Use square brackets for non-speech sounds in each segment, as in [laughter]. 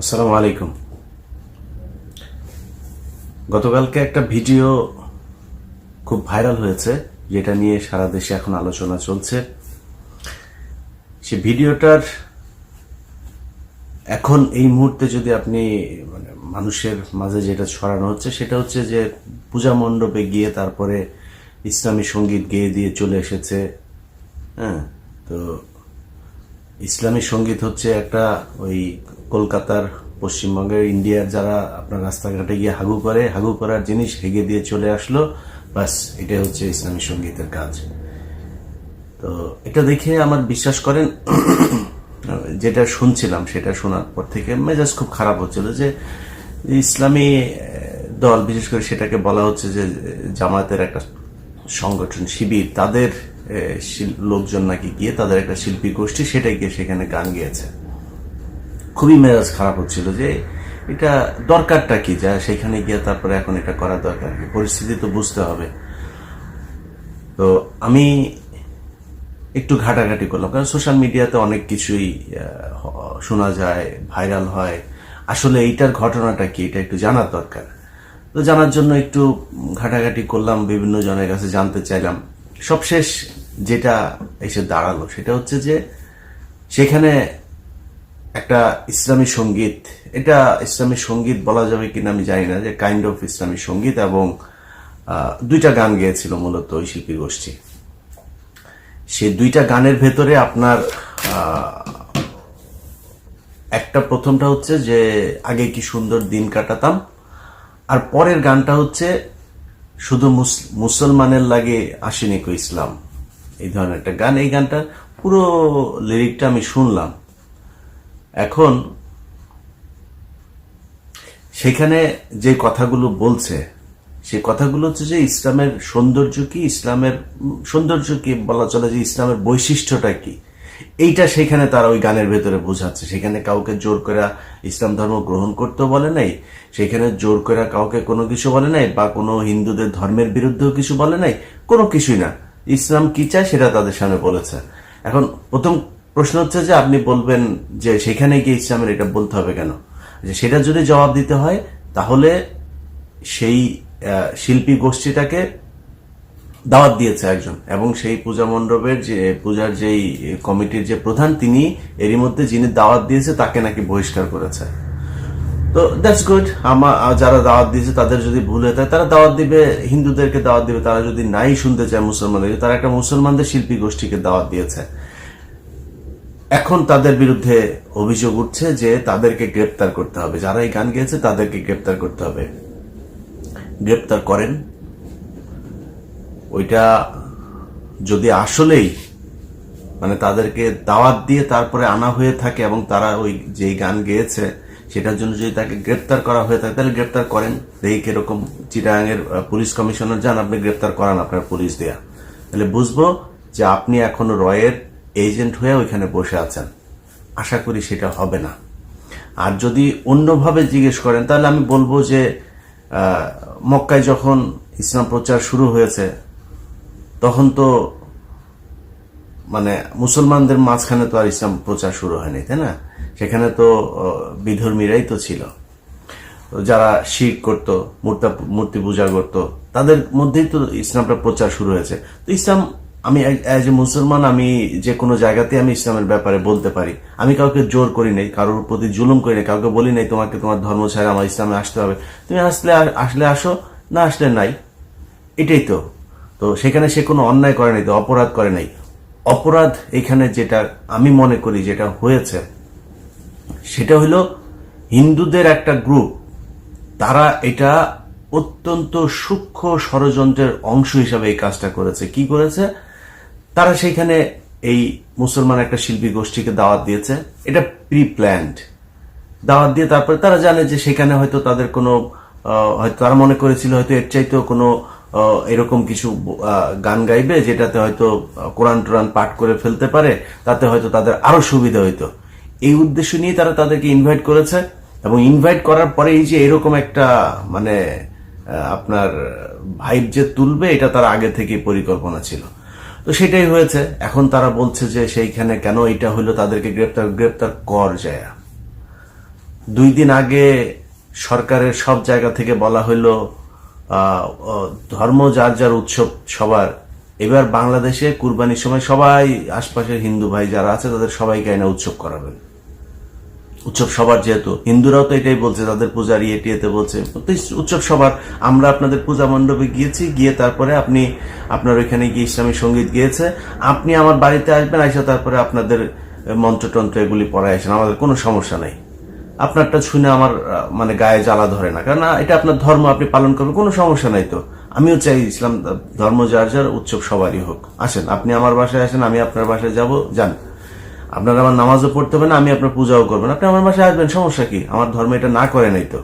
আসসালামু আলাইকুম। গতকালকে একটা ভিডিও খুব ভাইরাল হয়েছে, যেটা নিয়ে সারা দেশে এখন আলোচনা চলছে। সে ভিডিওটার এখন এই মুহূর্তে যদি আপনি মানে মানুষের মাঝে যেটা ছড়ানো হচ্ছে, সেটা হচ্ছে যে পূজা মণ্ডপে গিয়ে তারপরে ইসলামী সংগীত গেয়ে দিয়ে চলে এসেছে। হ্যাঁ তো ইসলামী সংগীত হচ্ছে একটা ওই কলকাতার, পশ্চিমবঙ্গের, ইন্ডিয়ার যারা আপনার রাস্তাঘাটে গিয়ে হাগু করে, হাগু করার জিনিস হেগে দিয়ে চলে আসলো। বাস, এটাই হচ্ছে ইসলামী সঙ্গীতের কাজ। তো এটা দেখে আমার বিশ্বাস করেন, যেটা শুনছিলাম সেটা শোনার পর থেকে মেজাজ খুব খারাপ হচ্ছিল যে ইসলামী দল, বিশেষ করে সেটাকে বলা হচ্ছে যে জামায়াতের একটা সংগঠন, শিবির, তাদের লোকজন নাকি গিয়ে তাদের একটা শিল্পী গোষ্ঠী সেটাই গিয়ে সেখানে গান গেয়েছে। খুবই মেজাজ খারাপ হচ্ছিল যে এটা দরকারটা কি? যা সেখানে গিয়ে তারপরে এখন এটা করা দরকার কি? পরিস্থিতি তো বুঝতে হবে। তো আমি একটু ঘাটাঘাটি করলাম। কারণ সোশ্যাল মিডিয়াতে অনেক কিছুই শোনা যায়, ভাইরাল হয়। আসলে এইটার ঘটনাটা কি? এটা একটু জানার দরকার। তো জানার জন্য একটু ঘাটাঘাটি করলাম, বিভিন্ন জনের কাছে জানতে চাইলাম। সবশেষ যেটা এসে দাঁড়াল সেটা হচ্ছে যে, সেখানে একটা ইসলামী সংগীত, এটা ইসলামী সংগীত বলা যাবে কিনা আমি জানি না, যে কাইন্ড অফ ইসলামী সংগীত এবং দুইটা গান গেয়েছিল মূলত ওই শিল্পী গোষ্ঠী। সে দুইটা গানের ভেতরে আপনার একটা প্রথমটা হচ্ছে যে আগে কি সুন্দর দিন কাটাতাম, আর পরের গানটা হচ্ছে শুধু মুস- মুসলমানের লাগে আসেনি কো ইসলাম। এই ধরনের একটা গান, এই গানটা পুরো লিরিকটা আমি শুনলাম। এখন সেখানে যে কথাগুলো বলছে সেই কথাগুলো হচ্ছে যে ইসলামের সৌন্দর্য কি, ইসলামের সৌন্দর্য কি বলা চলে যে ইসলামের বৈশিষ্ট্যটা কি? এইটা সেখানে তারা ওই গানের ভেতরে বোঝাচ্ছে। সেখানে কাউকে জোর করে ইসলাম ধর্ম গ্রহণ করতেও বলে নাই, সেখানে জোর করে কাউকে কোনো কিছু বলে নাই বা কোনো হিন্দুদের ধর্মের বিরুদ্ধেও কিছু বলে নাই, কোনো কিছুই না। ইসলাম কি চায় সেটা তাদের সামনে বলেছে। এখন প্রথম প্রশ্ন হচ্ছে যে আপনি বলবেন যে সেখানে গিয়ে ইসলামের এটা বলতে হবে কেন? যে সেটা যদি জবাব দিতে হয়, তাহলে সেই শিল্পী গোষ্ঠীটাকে দাওয়াত দিয়েছে একজন এবং সেই পূজা মণ্ডপের যে, পূজার যেই কমিটির যে প্রধান, তিনি এরই মধ্যে যিনি দাওয়াত দিয়েছে, তাকে নাকি বহিষ্কার করেছে। তো দ্যাটস গুড আমার যারা দাওয়াত দিয়েছে, তাদের যদি ভুল হয়ে থাকে, তারা দাওয়াত দিবে, হিন্দুদেরকে দাওয়াত দিবে। তারা যদি নাই শুনতে চায় মুসলমানদেরকে তারা একটা মুসলমানদের শিল্পী গোষ্ঠীকে দাওয়াত দিয়েছে। এখন তাদের বিরুদ্ধে অভিযোগ উঠছে যে তাদেরকে গ্রেপ্তার করতে হবে। যারা এই গান গেয়েছে তাদেরকে গ্রেপ্তার করতে হবে। গ্রেপ্তার করেন। ওইটা যদি আসলেই মানে তাদেরকে দাওয়াত দিয়ে তারপরে আনা হয়ে থাকে এবং তারা ওই যেই গান গেয়েছে সেটার জন্য যদি তাকে গ্রেপ্তার করা হয়ে থাকে তাহলে গ্রেপ্তার করেন। দেখি কীরকম চিটাগাংয়ের আহ, পুলিশ কমিশনার যান আপনি গ্রেপ্তার করান আপনার পুলিশ দেয়া। তাহলে বুঝব যে আপনি এখনও রয়ের এজেন্ট হয়ে ওইখানে বসে আছেন। আশা করি সেটা হবে না। আর যদি অন্যভাবে জিজ্ঞেস করেন, তাহলে আমি বলব যে মক্কায় যখন ইসলাম প্রচার শুরু হয়েছে, তখন তো মানে মুসলমানদের মাঝখানে তো আর ইসলাম প্রচার শুরু হয়নি, তাই না? সেখানে তো বিধর্মীরাই তো ছিল। যারা শিখ করতো, মূর্তা, মূর্তি পূজা করতো, তাদের মধ্যেই তো ইসলামটা প্রচার শুরু হয়েছে। তো ইসলাম আমি অ্যাজ এ মুসলমান, আমি যে কোনো জায়গাতে আমি ইসলামের ব্যাপারে বলতে পারি। আমি কাউকে জোর করি নাই, কারোর প্রতি জুলুম করি নাই, কাউকে বলি নাই তোমাকে তোমার ধর্ম ছাড়া আমার ইসলামে আসতে হবে। তুমি আসলে আসলে আসো, না আসলে নাই। এটাই তো। তো সেখানে সে কোনো অন্যায় করে নাই, তো অপরাধ করে নাই। অপরাধ এখানে যেটা আমি মনে করি যেটা হয়েছে, সেটা হলো হিন্দুদের একটা গ্রুপ তারা এটা অত্যন্ত সূক্ষ্ম ষড়যন্ত্রের অংশ হিসাবে এই কাজটা করেছে। কি করেছে? তারা সেইখানে এই মুসলমান একটা শিল্পী গোষ্ঠীকে দাওয়াত দিয়েছে। এটা প্রি প্ল্যান্ড দাওয়াত দিয়ে তারপরে তারা জানে যে সেখানে হয়তো তাদের কোনো হয়তো তারা মনে করেছিল হয়তো এর চাইতেও কোনো এরকম কিছু গান গাইবে যেটাতে হয়তো কোরআন টোরান পাঠ করে ফেলতে পারে, তাতে হয়তো তাদের আরও সুবিধা হইতো। এই উদ্দেশ্য নিয়ে তারা তাদেরকে ইনভাইট করেছে এবং ইনভাইট করার পরে এই যে এরকম একটা মানে আপনার ভাইব যে তুলবে, এটা তার আগে থেকে পরিকল্পনা ছিল। তো সেটাই হয়েছে। এখন তারা বলছে যে সেইখানে কেন এটা হইল তাদেরকে গ্রেপ্তার গ্রেপ্তার কর যায়। দুই দিন আগে সরকারের সব জায়গা থেকে বলা আহ, ধর্ম যার যার উৎসব সবার। এবার বাংলাদেশে কুরবানির সময় সবাই আশপাশের হিন্দু ভাই যারা আছে তাদের সবাইকে এনে উৎসব করাবেন। উৎসব সবার যেহেতু। হিন্দুরাও তো এটাই বলছে, তাদের পূজার ইয়ে টিয়েতে বলছে উৎসব সবার, আমরা আপনাদের পূজা মণ্ডপে গিয়েছি, গিয়ে তারপরে আপনি, আপনার ওইখানে গিয়ে ইসলামী সংগীত গিয়েছে। আপনি আমার বাড়িতে আসবেন, আইসা তারপরে আপনাদের মন্ত্রতন্ত্র এগুলি পড়ায় আসেন, আমাদের কোনো সমস্যা নাই। আপনারটা শুনে আমার মানে গায়ে জ্বালা ধরে না। কারণ এটা আপনার ধর্ম, আপনি পালন করবেন, কোনো সমস্যা নাই তো। আমিও চাই ইসলাম ধর্ম যার যার, উৎসব সবারই হোক। আসেন, আপনি আমার বাসায় আসেন, আমি আপনার বাসায় যাব, যান। আপনার আমার নামাজও পড়তে হবে না, আমি আপনার পূজাও করবেন আপনি আমার বাসায় আসবেন, সমস্যা কি? আমার ধর্ম এটা না করে নাই তো।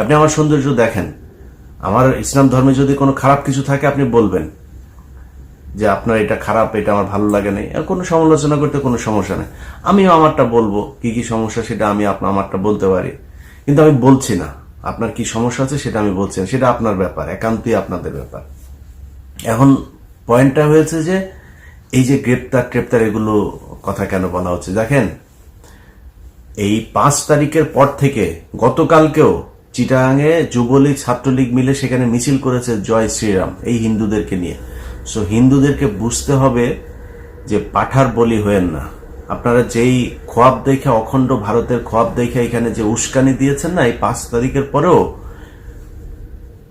আপনি আমার সৌন্দর্য দেখেন। আমার ইসলাম ধর্মে যদি কোনো খারাপ কিছু থাকে, আপনি বলবেন যে আপনার এটা খারাপ, এটা আমার ভালো লাগে নাই। আর কোনো সমালোচনা করতে কোনো সমস্যা নেই। আমিও আমারটা বলব। কি কি সমস্যা সেটা আমি আপনার আমারটা বলতে পারি। কিন্তু আমি বলছি না। আপনার কি সমস্যা আছে সেটা আমি বলছি না। সেটা আপনার ব্যাপার, একান্তই আপনাদের ব্যাপার। এখন পয়েন্টটা হয়েছে যে, এই যে গ্রেপ্তার ট্রেপ্তার এগুলো কথা কেন বলা হচ্ছে? দেখেন, এই পাঁচ তারিখের পর থেকে গতকালকেও চিটাগাঙে যুবলীগ ছাত্রলীগ মিলে সেখানে মিছিল করেছে জয় শ্রীরাম, এই হিন্দুদেরকে নিয়ে। সো হিন্দুদেরকে বুঝতে হবে যে পাঠার বলি হয়েন না। আপনারা যেই খোয়াব দেখে, অখণ্ড ভারতের খোয়াব দেখে এখানে যে উস্কানি দিয়েছেন না, এই পাঁচ তারিখের পরেও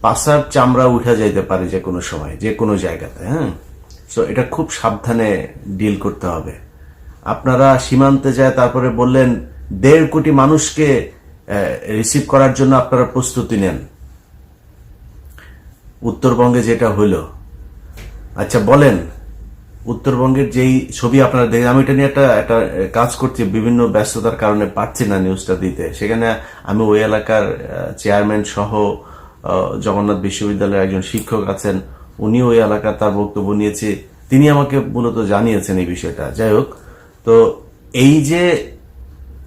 পাশার চামড়া উঠে যাইতে পারে যে কোনো সময়, যে কোনো জায়গাতে হ্যাঁ? সো এটা খুব সাবধানে ডিল করতে হবে। আপনারা সীমান্তে যায় তারপরে বললেন, দেড় কোটি মানুষকে রিসিভ করার জন্য আপনারা প্রস্তুতি নেন। উত্তরবঙ্গে যেটা হইল। আচ্ছা বলেন, উত্তরবঙ্গের যেই ছবি আপনারা দেখেন, আমি এটা নিয়ে একটা একটা কাজ করছি, বিভিন্ন ব্যস্ততার কারণে পারছি না নিউজটা দিতে। সেখানে আমি ওই এলাকার চেয়ারম্যান সহ জগন্নাথ বিশ্ববিদ্যালয়ের একজন শিক্ষক আছেন উনি ওই এলাকার তার বক্তব্য নিয়েছে। তিনি আমাকে মূলত জানিয়েছেন এই বিষয়টা। যাই হোক তো এই যে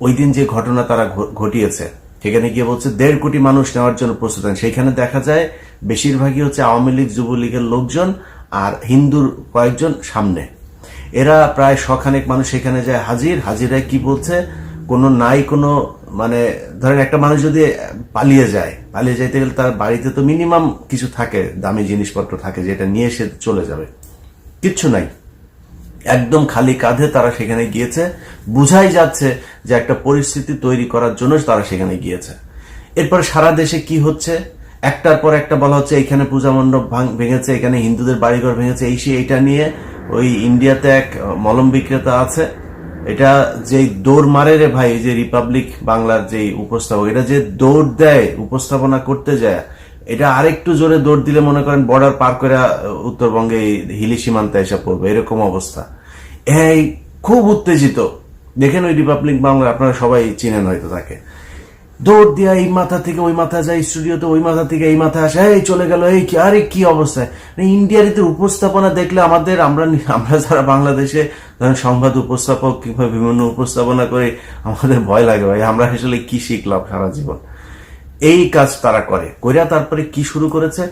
ওই দিন যে ঘটনা তারা ঘটিয়েছে, সেখানে গিয়ে বলছে দেড় কোটি মানুষ নেওয়ার জন্য প্রস্তুত সেখানে দেখা যায় বেশিরভাগই হচ্ছে আওয়ামী লীগ, যুবলীগের লোকজন আর হিন্দুর কয়েকজন সামনে। এরা প্রায় শখানেক মানুষ সেখানে যায় হাজির। হাজিরায় কি বলছে? কোনো নাই, কোনো মানে ধরেন একটা মানুষ যদি পালিয়ে যায়, পালিয়ে যাইতে গেলে তার বাড়িতে তো মিনিমাম কিছু থাকে, দামি জিনিসপত্র থাকে যেটা নিয়ে সে চলে যাবে। কিচ্ছু নাই। একদম খালি কাঁধে তারা সেখানে গিয়েছে। বুঝাই যাচ্ছে যে একটা পরিস্থিতি তৈরি করার জন্য তারা সেখানে গিয়েছে। এরপর সারা দেশে কি হচ্ছে? একটার পর একটা বলা হচ্ছে এখানে পূজা মণ্ডপ ভেঙেছে, এখানে হিন্দুদের বাড়িঘর ভেঙেছে। এই সে এটা নিয়ে ওই ইন্ডিয়াতে এক মলম বিক্রেতা আছে। এটা যে দৌড় মারে রে ভাই যে রিপাবলিক বাংলার যে উপস্থাপক, এটা যে দৌড় দেয়, উপস্থাপনা করতে যায় এটা আরেকটু জোরে দৌড় দিলে মনে করেন বর্ডার পার করে উত্তরবঙ্গে হিলি সীমান্তে এসে পড়বে। এরকম অবস্থা। এই খুব উত্তেজিত। দেখেন ওই রিপাবলিক বাংলা আপনারা সবাই চিনেন হয়তো তাকে। দৌড় দিয়া এই মাথা থেকে ওই মাথা যায় স্টুডিওতে ওই মাথা থেকে এই মাথা আসে, এই চলে গেল, এই কি, আরে কি অবস্থায় মানে ইন্ডিয়ার এদের উপস্থাপনা দেখলে আমাদের, আমরা [laughs] আমরা যারা বাংলাদেশে, ধরেন সংবাদ উপস্থাপক কিংবা বিভিন্ন উপস্থাপনা করে, আমাদের ভয় লাগে ভাই, আমরা আসলে কি শিখলাম সারা জীবন। এই কাজ তারা করে। কইরা তারপরে কি শুরু করেছে?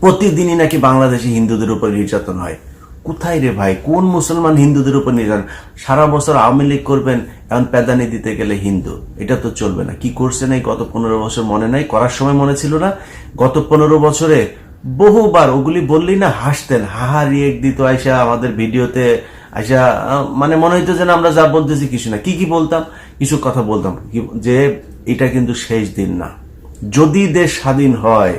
প্রতিদিনই নাকি বাংলাদেশে হিন্দুদের উপর নির্যাতন হয়। কোথায় রে ভাই? কোন মুসলমান হিন্দুদের উপর নির্যাতন? সারা বছর আওয়ামী লীগ করবেন, এখন প্যাদানি দিতে গেলে হিন্দু। এটা তো চলবে না। কি করছে নাই গত পনেরো বছর মনে নাই? করার সময় মনে ছিল না? গত পনেরো বছরে বহুবার ওগুলি বললেই না হাসতেন। হাহা রিয়েক দিত, আইসা আমাদের ভিডিওতে, আইসা মানে মনে হইতো যেন আমরা যা বলতেছি কিছু না। কি কি বলতাম? কিছু কথা বলতাম। যে এটা কিন্তু শেষ দিন না। যদি দেশ স্বাধীন হয়,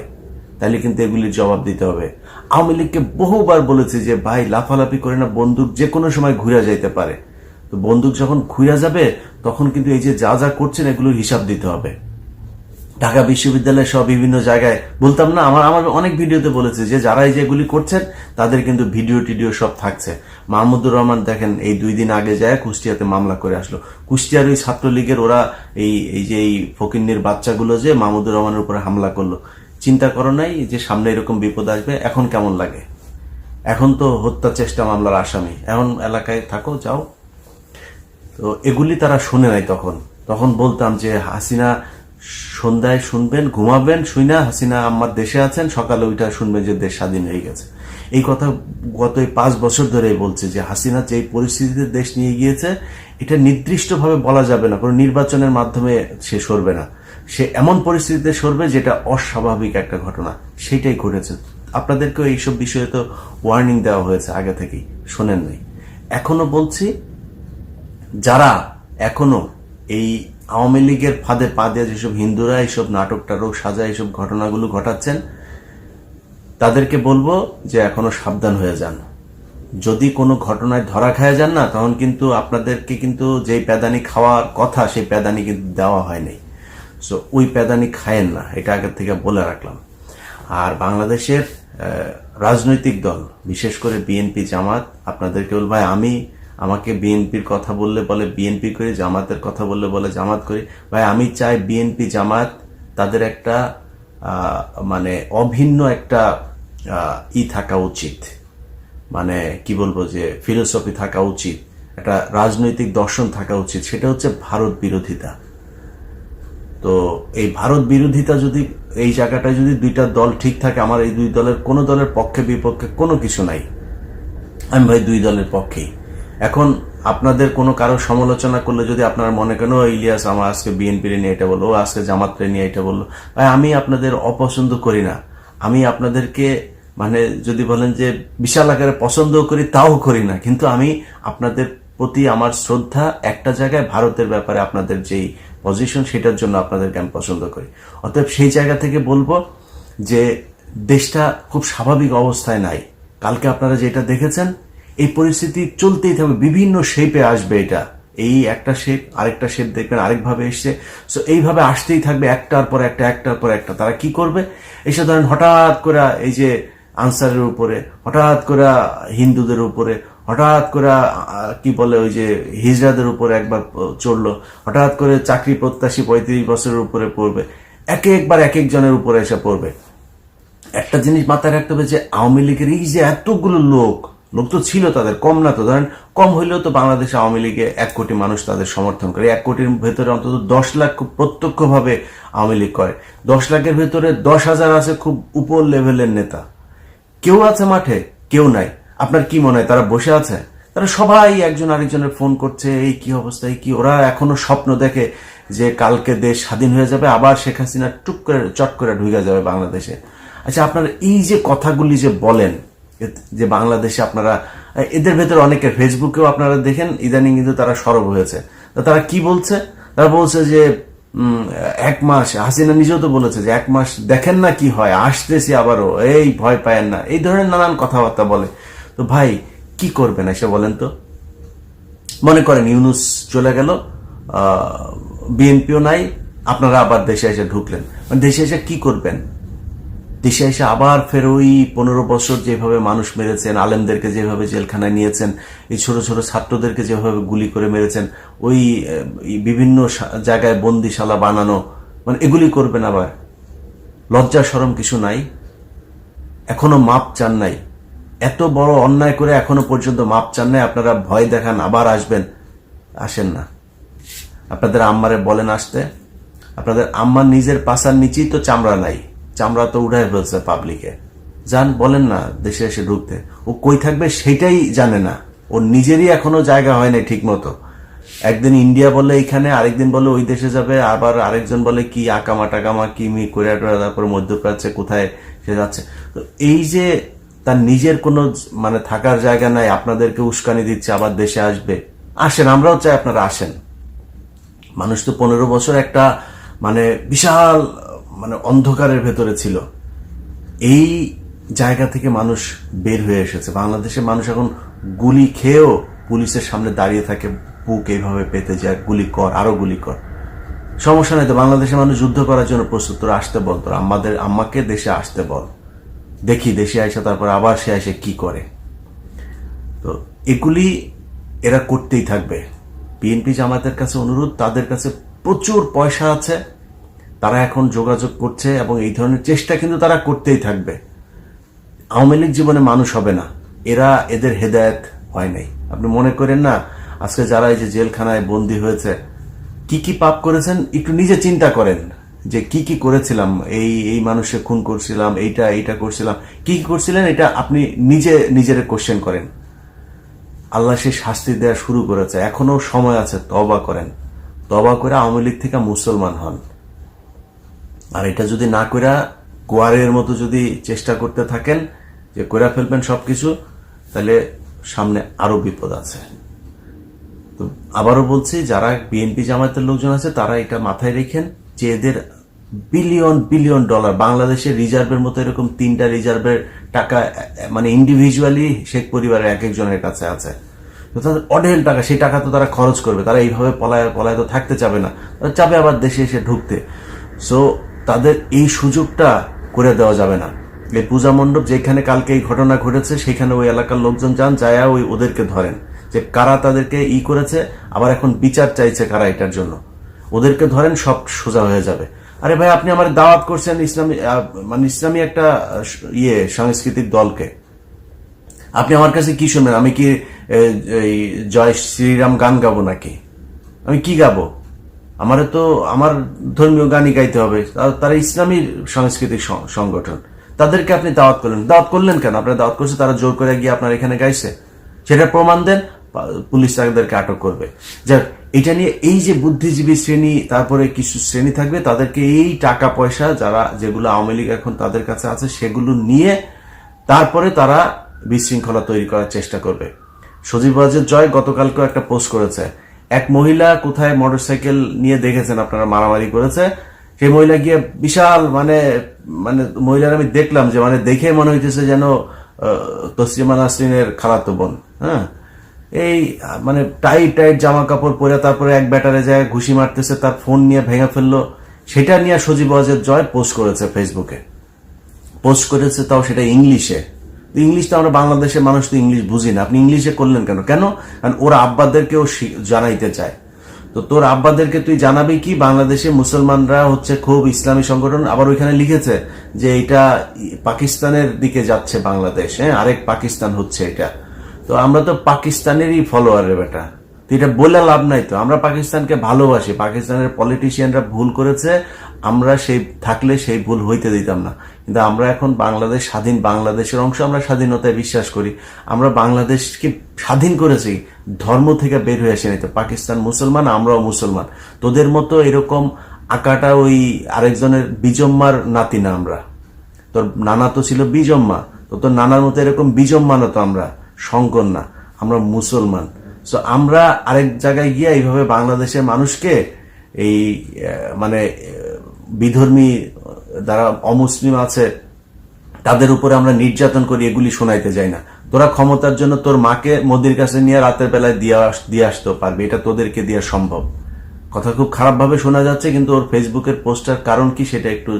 তাহলে কিন্তু এগুলির জবাব দিতে হবে। আওয়ামী লীগকে বহুবার বলেছে যে, ভাই, লাফালাফি করে না, বন্দুক যে কোনো সময় ঘুরে যাইতে পারে। তো বন্দুক যখন ঘুরে যাবে, তখন কিন্তু এই যে যা যা করছেন, এগুলোর হিসাব দিতে হবে। ঢাকা বিশ্ববিদ্যালয় সহ বিভিন্ন জায়গায়। বলতাম না, আমার আমার অনেক ভিডিওতে বলেছে যে, যারা এই যেগুলি করছেন, তাদের কিন্তু ভিডিও টিডিও সব থাকছে। মাহমুদুর রহমান দেখেন, এই দুই দিন আগে যায় কুষ্টিয়াতে মামলা করে আসলো। কুষ্টিয়ার ওই ছাত্রলীগের ওরা এই এই যে এই ফকিন্নির বাচ্চাগুলো যে, মাহমুদুর রহমানের উপরে হামলা করল। চিন্তা করো নাই যে, সামনে এরকম বিপদ আসবে, এখন কেমন লাগে? এখন তো হত্যা চেষ্টা মামলার আসামি। এখন এলাকায় থাকো, যাও। তো এগুলি তারা শুনে নাই তখন। তখন বলতাম যে, হাসিনা সন্ধ্যায় শুনবেন, ঘুমাবেন। শুইনা, হাসিনা আমার দেশে আছেন। সকালে ওইটা শুনবেন যে দেশ স্বাধীন হয়ে গেছে। এই কথা গত পাঁচ বছর ধরেই বলছে যে হাসিনা যে পরিস্থিতিতে দেশ নিয়ে গিয়েছে, এটা নির্দিষ্টভাবে বলা যাবে না। কোনো নির্বাচনের মাধ্যমে সে সরবে না। সে এমন পরিস্থিতিতে সরবে যেটা অস্বাভাবিক একটা ঘটনা। সেটাই ঘটেছে। আপনাদেরকেও এইসব বিষয়ে তো ওয়ার্নিং দেওয়া হয়েছে আগে থেকেই। শোনেন নাই এখনও বলছি, যারা এখনও এই আওয়ামী লীগের ফাঁদে পা দিয়ে যেসব হিন্দুরা এইসব নাটক টাটক সাজা এইসব ঘটনাগুলো ঘটাচ্ছেন, তাদেরকে বলব যে এখনও সাবধান হয়ে যান। যদি কোনো ঘটনায় ধরা খায় যান না, তখন কিন্তু আপনাদেরকে কিন্তু যেই প্যাদানি খাওয়ার কথা, সেই প্যাদানি কিন্তু দেওয়া হয়নি সো ওই প্যাদানি খায়েন না, এটা আগের থেকে বলে রাখলাম। আর বাংলাদেশের রাজনৈতিক দল, বিশেষ করে বিএনপি জামাত, আপনাদেরকে বল ভাই, আমি আমাকে বিএনপির কথা বললে বলে বিএনপি করি, জামাতের কথা বললে বলে জামাত করি। ভাই, আমি চাই বিএনপি জামাত তাদের একটা মানে অভিন্ন একটা ই থাকা উচিত। মানে কি বলব যে ফিলোসফি থাকা উচিত। একটা রাজনৈতিক দর্শন থাকা উচিত। সেটা হচ্ছে ভারত বিরোধিতা। তো এই ভারত বিরোধিতা যদি, এই জায়গাটায় যদি দুইটা দল ঠিক থাকে, আমার এই দুই দলের, কোনো দলের পক্ষে বিপক্ষে কোনো কিছু নাই। আমি ভাই, দুই দলের পক্ষেই। এখন আপনাদের কোনো কারও সমালোচনা করলে যদি আপনারা মনে করেন ও ইলিয়াস, আমার আজকে বিএনপির নিয়ে এটা বলল, ও আজকে জামাতরে নিয়ে এটা বলল। ভাই, আমি আপনাদের অপছন্দ করি না। আমি আপনাদেরকে মানে যদি বলেন যে বিশাল আকারে পছন্দও করি, তাও করি না। কিন্তু আমি আপনাদের প্রতি আমার শ্রদ্ধা একটা জায়গায় ভারতের ব্যাপারে আপনাদের যেই পজিশন সেটার জন্য আপনাদেরকে আমি পছন্দ করি। অতএব সেই জায়গা থেকে বলব যে দেশটা খুব স্বাভাবিক অবস্থায় নাই। কালকে আপনারা যেটা দেখেছেন এই পরিস্থিতি চলতেই থাকবে, বিভিন্ন শেপে আসবে এটা। এই একটা শেপ আরেকটা শেপ দেখবেন, আরেকভাবে এসছে। সো এইভাবে আসতেই থাকবে, একটার পর একটা, একটার পর একটা। তারা কি করবে? এসে ধরেন হঠাৎ করে এই যে আনসারের উপরে, হঠাৎ করে হিন্দুদের উপরে, হঠাৎ করে কি বলে ওই যে হিজড়াদের উপরে একবার চড়লো, হঠাৎ করে চাকরি প্রত্যাশী পঁয়ত্রিশ বছরের উপরে পড়বে, এক একবার এক একজনের উপরে এসে পড়বে। একটা জিনিস মাথায় রাখতে হবে যে, আওয়ামী লীগের এই যে এতগুলো লোক লোক তো ছিল তাদের, কম না তো। ধরেন, কম হইলেও তো বাংলাদেশে আওয়ামী লীগে এক কোটি মানুষ তাদের সমর্থন করে। এক কোটির ভেতরে অন্তত দশ লাখ প্রত্যক্ষভাবে আওয়ামী লীগ করে। দশ লাখের ভেতরে দশ হাজার আছে খুব উপর লেভেলের নেতা। কেউ আছে মাঠে? কেউ নাই। আপনার কি মনে হয়, তারা বসে আছে? তারা সবাই একজন আরেকজনের ফোন করছে, এই কি অবস্থা, এই কি? ওরা এখনও স্বপ্ন দেখে যে কালকে দেশ স্বাধীন হয়ে যাবে, আবার শেখ হাসিনা টুক করে, চট করে ঢুকে যাবে বাংলাদেশে। আচ্ছা আপনারা এই যে কথাগুলি যে বলেন যে বাংলাদেশে আপনারা, এদের ভেতরে অনেকে ফেসবুকেও আপনারা দেখেন, ইদানিং কিন্তু তারা সরব হয়েছে। তো তারা কি বলছে? তারা বলছে যে এক মাস, হাসিনা নিজেও তো বলেছে যে এক মাস দেখেন না কি হয়, আসতেছি আবারও, এই ভয় পায়েন না। এই ধরনের নানান কথাবার্তা বলে। তো ভাই, কি করবেন এসে বলেন তো? মনে করেন ইউনুস চলে গেল বিএনপিও নাই, আপনারা আবার দেশে এসে ঢুকলেন। মানে দেশে এসে কি করবেন? দেশে এসে আবার ফের ওই পনেরো বছর যেভাবে মানুষ মেরেছেন, আলেমদেরকে যেভাবে জেলখানায় নিয়েছেন, এই ছোট ছোট ছাত্রদেরকে যেভাবে গুলি করে মেরেছেন, ওই বিভিন্ন জায়গায় বন্দিশালা বানানো মানে এগুলি করবেন আবার। লজ্জা সরম কিছু নাই, এখনও মাপ চান নাই। এত বড় অন্যায় করে এখনও পর্যন্ত মাপ চান নাই, আপনারা ভয় দেখান, আবার আসবেন। আসেন না। আপনাদের আম্মারে বলেন আসতে। আপনাদের আম্মার নিজের পাশার নিচেই তো চামড়া নাই। চামড়া তো উঠায় ফেলছে পাবলিকে যান, বলেন না, দেশে এসে ঢুকতে। ও কই থাকবে সেটাই জানে না। ওর নিজেরই এখনও জায়গা হয় নাই ঠিক মতো একদিন ইন্ডিয়া বলে এইখানে আরেকদিন বলে ওই দেশে যাবে, আবার আরেকজন বলে কি আকামা টাকামা কি মি করে তারপর মধ্যপ্রাচ্যে কোথায় সে যাচ্ছে। তো এই যে তার নিজের কোনো মানে থাকার জায়গা নাই, আপনাদেরকে উস্কানি দিচ্ছে, আবার দেশে আসবে। আসেন, আমরাও চাই আপনারা আসেন। মানুষ তো পনেরো বছর একটা মানে বিশাল মানে অন্ধকারের ভেতরে ছিল। এই জায়গা থেকে মানুষ বের হয়ে এসেছে। বাংলাদেশের মানুষ এখন গুলি খেয়েও পুলিশের সামনে দাঁড়িয়ে থাকে। বুক এইভাবে পেতে যায়, গুলি কর, আরও গুলি কর। সমস্যা নাই তো, বাংলাদেশের মানুষ যুদ্ধ করার জন্য প্রস্তুত, তোরা আসতে বল, তোরা আমাদের আম্মাকে দেশে আসতে বল। দেখি, দেশে আসে তারপর আবার সে এসে কি করে। তো এগুলি এরা করতেই থাকবে। বিএনপি জামাতের কাছে অনুরোধ, তাদের কাছে প্রচুর পয়সা আছে। তারা এখন যোগাযোগ করছে এবং এই ধরনের চেষ্টা কিন্তু তারা করতেই থাকবে। আওয়ামী লীগ জীবনে মানুষ হবে না। এরা এদের হেদায়েত হয় নাই। আপনি মনে করেন না, আজকে যারা এই যে জেলখানায় বন্দী হয়েছে, কি কি পাপ করেছেন? একটু নিজে চিন্তা করেন যে কি কি করেছিলাম? এই এই মানুষে খুন করছিলাম, এইটা এইটা করছিলাম। কি কি করছিলেন? এটা আপনি নিজে, নিজের কোশ্চেন করেন। আল্লাহ সে শাস্তি দেওয়া শুরু করেছে। এখনও সময় আছে তবা করেন। তবা করে আওয়ামী লীগ থেকে মুসলমান হন। আর এটা যদি না কইরা গোয়ারের মতো যদি চেষ্টা করতে থাকেন যে কইরা ফেলবেন সবকিছু, তাহলে সামনে আরও বিপদ আছে। তো আবারও বলছি, যারা বিএনপি জামায়াতের লোকজন আছে, তারা এটা মাথায় রেখেন যে এদের বিলিয়ন বিলিয়ন ডলার, বাংলাদেশের রিজার্ভের মতো এরকম তিনটা রিজার্ভের টাকা মানে ইন্ডিভিজুয়ালি শেখ পরিবারের এক একজনের কাছে আছে। তো তাদের অঢেল টাকা, সেই টাকা তো তারা খরচ করবে। তারা এইভাবে পলায় পলায় তো থাকতে চাবে না। তারা চাবে আবার দেশে এসে ঢুকতে। সো তাদের এই সুযোগটা করে দেওয়া যাবে না। এই পূজা মণ্ডপ যেখানে কালকে এই ঘটনা ঘটেছে, সেখানে ওই এলাকার লোকজন যান, যায়া ওই ওদেরকে ধরেন। যে কারা তাদেরকে ই করেছে, আবার এখন বিচার চাইছে কারা এটার জন্য। ওদেরকে ধরেন, সব সোজা হয়ে যাবে। আরে ভাই, আপনি আমার দাওয়াত করছেন ইসলামী মানে ইসলামী একটা ইয়ে সাংস্কৃতিক দলকে। আপনি আমার কাছে কি শুনবেন? আমি কি জয় শ্রীরাম গান গাবো নাকি? আমি কি গাবো? আমারে তো আমার ধর্মীয় গানই গাইতে হবে। তারা ইসলামী সাংস্কৃতিক সংগঠন। তাদেরকে আপনি দাওয়াত করলেন। দাওয়াত করলেন কেন? আপনার দাওয়াত করছে, তারা জোর করে গিয়ে আপনার এখানে গাইছে। সেটা প্রমাণ দেন পুলিশ তাদেরকে আটক করবে। যাক, এটা নিয়ে এই যে বুদ্ধিজীবী শ্রেণি, তারপরে কিছু শ্রেণি থাকবে, তাদেরকে এই টাকা পয়সা যারা, যেগুলো আওয়ামী লীগ এখন তাদের কাছে আছে, সেগুলো নিয়ে তারপরে তারা বিশৃঙ্খলা তৈরি করার চেষ্টা করবে। সজীব ওয়াজেদ জয় গতকালকে একটা পোস্ট করেছে। এক মহিলা কোথায় মোটরসাইকেল নিয়ে দেখেছেন আপনারা মারামারি করেছে? সেই মহিলা গিয়ে বিশাল মানে মানে মহিলার আমি দেখলাম যে মানে দেখে মনে হইতেছে যেন আহ, তসলিমা নাসরিনের খালাতো বোন হ্যাঁ? এই মানে টাইট টাইট জামা কাপড় পরে তারপরে এক ব্যাটারে যায় ঘুষি মারতেছে তার ফোন নিয়ে ভেঙে ফেলল। সেটা নিয়ে সজীব ওয়াজেদ জয় পোস্ট করেছে ফেসবুকে পোস্ট করেছে তাও সেটা ইংলিশে ইংলিশটা আমরা বাংলাদেশের মানুষ তো ইংলিশ বুঝি না আপনি ইংলিশে করলেন কেন? কেন? কারণ ওরা আব্বাদেরকেও জানাইতে চায়। তো তোর আব্বাদেরকে তুই জানাবি কি? বাংলাদেশে মুসলমানরা হচ্ছে খুব ইসলামী সংগঠন। আবার ওইখানে লিখেছে যে এটা পাকিস্তানের দিকে যাচ্ছে বাংলাদেশ। হ্যাঁ আরেক পাকিস্তান হচ্ছে এটা। তো আমরা তো পাকিস্তানেরই ফলোয়ার রে বেটা। তো এটা বলে লাভ নাই তো। আমরা পাকিস্তানকে ভালোবাসি। পাকিস্তানের পলিটিশিয়ানরা ভুল করেছে। আমরা সেই থাকলে সেই ভুল হইতে দিতাম না। কিন্তু আমরা এখন বাংলাদেশ স্বাধীন বাংলাদেশের অংশ, আমরা স্বাধীনতায় বিশ্বাস করি। আমরা বাংলাদেশকে স্বাধীন করেছি, ধর্ম থেকে বের হয়ে আসেনি তো। পাকিস্তান মুসলমান, আমরাও মুসলমান। তোদের মতো এরকম আঁকাটা ওই আরেকজনের বিজম্মার নাতি না আমরা। তোর নানা তো ছিল বিজম্মা, তো তোর নানার মতো এরকম বিজম্মা না তো আমরা, শঙ্কর না, আমরা মুসলমান। সো আমরা আরেক জায়গায় গিয়ে এইভাবে বাংলাদেশের মানুষকে এই মানে বিধর্মী যারা অমুসলিম আছে, তাদের উপরে আমরা নির্যাতন করি, এগুলি শোনাইতে যাই না। তোরা ক্ষমতার জন্য তোর মাকে মোদির কাছে নিয়ে রাতের বেলায় দিয়ে দিয়ে আসতেও পারবে। এটা তোদেরকে দেওয়া সম্ভব। কথা খুব খারাপভাবে শোনা যাচ্ছে, কিন্তু ওর ফেসবুকের পোস্টার কারণ কি সেটা একটু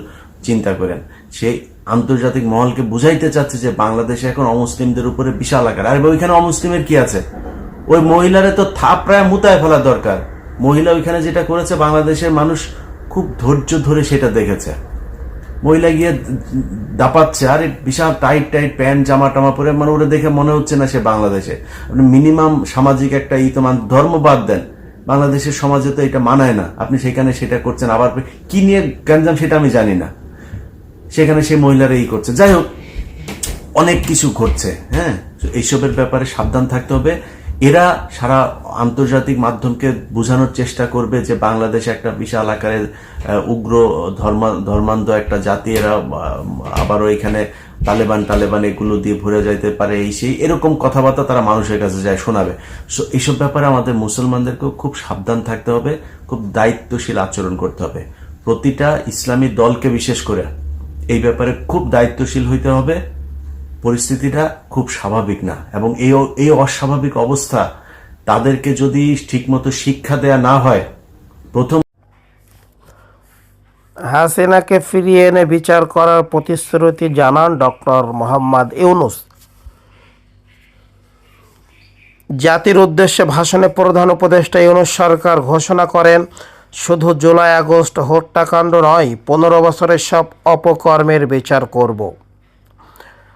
চিন্তা করেন। সে আন্তর্জাতিক মহলকে বুঝাইতে চাচ্ছে যে বাংলাদেশে এখন অমুসলিমদের উপরে বিশাল আকার। আর ওইখানে অমুসলিমের কি আছে? ওই মহিলারে তো থাপ প্রায় মুতায় ফেলা দরকার। মহিলা ওইখানে যেটা করেছে, বাংলাদেশের মানুষ খুব ধৈর্য ধরে সেটা দেখেছে। মহিলা গিয়ে দাপাচ্ছে, আরে বিশাল টাইট টাইট প্যান্ট জামা টামা পরে মানে ওরা দেখে মনে হচ্ছে না সে বাংলাদেশে। মিনিমাম সামাজিক একটা ই তো মান ধর্ম বাদ দেন। বাংলাদেশের সমাজে তো এটা মানায় না। আপনি সেখানে সেটা করছেন, আবার কি নিয়ে গ্যাঞ্জাম সেটা আমি জানি না। সেখানে সেই মহিলারা এই করছে। যাই হোক, অনেক কিছু ঘটছে হ্যাঁ? এইসবের ব্যাপারে সাবধান থাকতে হবে। এরা সারা আন্তর্জাতিক মাধ্যমকে বোঝানোর চেষ্টা করবে যে বাংলাদেশ একটা বিশাল আকারের উগ্র ধর্মা, ধর্মান্ধ একটা জাতি। এরা আবারও এখানে তালেবান তালেবান এগুলো দিয়ে ভরে যাইতে পারে। এই সেই এরকম কথাবার্তা তারা মানুষের কাছে যায়, শোনাবে। সো এইসব ব্যাপারে আমাদের মুসলমানদেরকেও খুব সাবধান থাকতে হবে, খুব দায়িত্বশীল আচরণ করতে হবে। প্রতিটা ইসলামী দলকে বিশেষ করে এই ব্যাপারে খুব দায়িত্বশীল হইতে হবে। পরিস্থিতিটা খুব স্বাভাবিক না। এবং এই এই অস্বাভাবিক অবস্থা তাদেরকে যদি ঠিকমতো শিক্ষা দেয়া না হয়, প্রথম হাসিনাকে ফিরিয়ে এনে বিচার করার প্রতিশ্রুতি জানান ডক্টর মোহাম্মদ ইউনুস। জাতির উদ্দেশ্যে ভাষণে প্রধান উপদেষ্টা ইউনুস সরকার ঘোষণা করেন, শুধু জুলাই আগস্ট হত্যাকাণ্ড নয়, পনেরো বছরের সব অপকর্মের বিচার করব।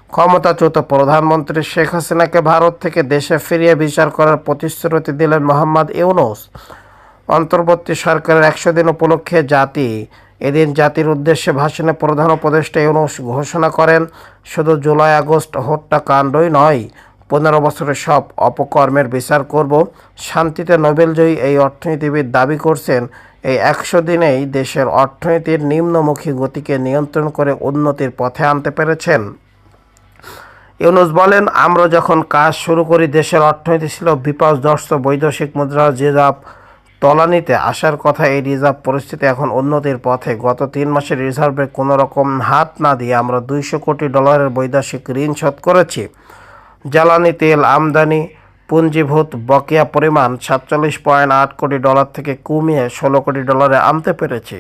ক্ষমতাচ্যুত প্রধানমন্ত্রী শেখ হাসিনাকে ভারত থেকে দেশে ফিরিয়ে বিচার করার প্রতিশ্রুতি দিলেন মোহাম্মদ ইউনুস। অন্তর্বর্তী সরকারের একশো দিন উপলক্ষে জাতি, এদিন জাতির উদ্দেশ্যে ভাষণে প্রধান উপদেষ্টা ইউনুস ঘোষণা করেন, শুধু জুলাই, আগস্ট হত্যাকাণ্ডই নয়, পনেরো বছরের সব অপকর্মের বিচার করব। শান্তিতে নোবেলজয়ী এই অর্থনীতিবিদ দাবি করছেন, এই একশো দিনেই দেশের অর্থনীতির নিম্নমুখী গতিকে নিয়ন্ত্রণ করে উন্নতির পথে আনতে পেরেছেন। ইউনুস বলেন, আমরা যখন কাজ শুরু করি, দেশের অর্থনীতি ছিল বিপর্যস্ত বৈদেশিক মুদ্রা রিজার্ভ তলানিতে আসার কথা, এই রিজার্ভ পরিস্থিতি এখন উন্নতির পথে। গত তিন মাসের রিজার্ভে কোনো রকম হাত না দিয়ে আমরা দুইশো কোটি ডলারের বৈদেশিক ঋণ শোধ করেছি। জ্বালানি, তেল, আমদানি পুঞ্জীভূত বকেয়া পরিমাণ সাতচল্লিশ পয়েন্ট আট কোটি ডলার থেকে কমিয়ে ষোলো কোটি ডলারে আনতে পেরেছি।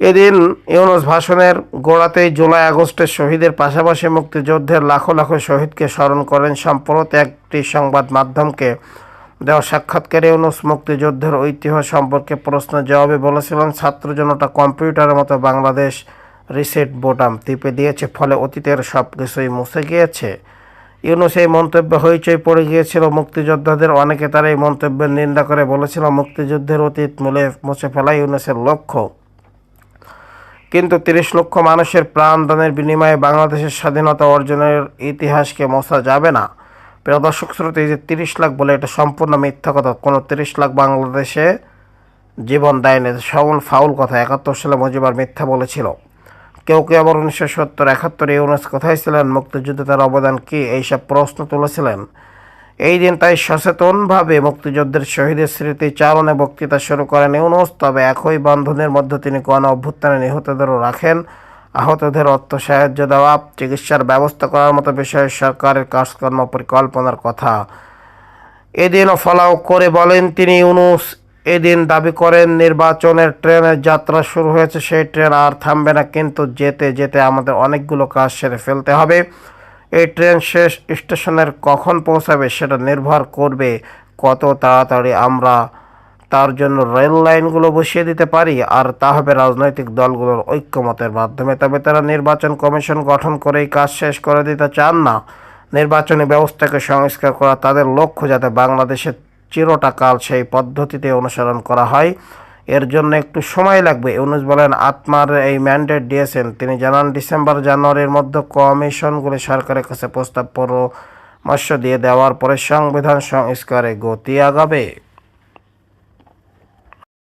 এদিন ইউনুস ভাষণের গোড়াতেই জুলাই আগস্টের শহীদের পাশাপাশি মুক্তিযুদ্ধের লাখো লাখো শহীদকে স্মরণ করেন সম্প্রতি একটি সংবাদ মাধ্যমকে। দেওয়া সাক্ষাৎকারে ইউনুস মুক্তিযুদ্ধের ঐতিহ্য সম্পর্কে প্রশ্ন জবাবে বলেছিলেন, ছাত্র জনতা কম্পিউটারের মতো বাংলাদেশ রিসেট বোটাম টিপে দিয়েছে, ফলে অতীতের সব কিছুই মুছে গিয়েছে। ইউনুস এই মন্তব্য হইচই পড়ে গিয়েছিল। মুক্তিযোদ্ধাদের অনেকে তার এই মন্তব্যের নিন্দা করে বলেছিল, মুক্তিযুদ্ধের অতীত মূলে মুছে ফেলাই ইউনুসের লক্ষ্য। কিন্তু তিরিশ লক্ষ মানুষের প্রাণদানের বিনিময়ে বাংলাদেশের স্বাধীনতা অর্জনের ইতিহাসকে মোছা যাবে না। প্রিয় দর্শক শ্রোতা, এই যে তিরিশ লাখ বলে এটা সম্পূর্ণ মিথ্যা কথা। কোনো তিরিশ লাখ বাংলাদেশে জীবন দেয়নি। সবল ফাউল কথা, একাত্তর সালে মজিবার মিথ্যা বলেছিল। কেউ কেউ আবার উনিশশো সত্তর একাত্তরে ইউনুস কোথায় ছিলেন? মুক্তিযুদ্ধে তার অবদান কী? এইসব প্রশ্ন তুলেছিলেন। এই দিন তাই সচেতনভাবে মুক্তিযুদ্ধের শহীদের স্মৃতি চালনে বক্তৃতা শুরু করেন ইউনুস। তবে একই বন্ধনের মধ্যে তিনি গণ অভ্যুত্থানে নিহতদেরও রাখেন। আহতদের অর্থ সাহায্য দেওয়া, চিকিৎসার ব্যবস্থা করার মতো বিষয়ে সরকারের কাজকর্ম পরিকল্পনার কথা। এদিনও ফলাও করে বলেন তিনি ইউনুস। এদিন দাবি করেন নির্বাচনের ট্রেনের যাত্রা শুরু হয়েছে, সেই ট্রেন আর থামবে না, কিন্তু যেতে যেতে আমাদের অনেকগুলো কাজ সেরে ফেলতে হবে। এই ট্রেন শেষ স্টেশনের কখন পৌঁছাবে সেটা নির্ভর করবে কত তাড়াতাড়ি আমরা তার জন্য রেল লাইনগুলো বসিয়ে দিতে পারি আর তা হবে রাজনৈতিক দলগুলোর ঐক্যমতের মাধ্যমে। তবে তারা নির্বাচন কমিশন গঠন করেই কাজ শেষ করে দিতে চান না। নির্বাচনী ব্যবস্থাকে সংস্কার করা তাদের লক্ষ্য যাতে বাংলাদেশের চিরটা কাল সেই পদ্ধতিতে অনুসরণ করা হয়। এর জন্য একটু সময় লাগবে। ইউনুস বলেন, আত্মার এই ম্যান্ডেট দিয়েছেন। তিনি জানান, ডিসেম্বর জানুয়ারির মধ্যে কমিশনগুলি সরকারের কাছে প্রস্তাব পরামর্শ দিয়ে দেওয়ার পরে সংবিধান সংস্কারে গতি আগাবে।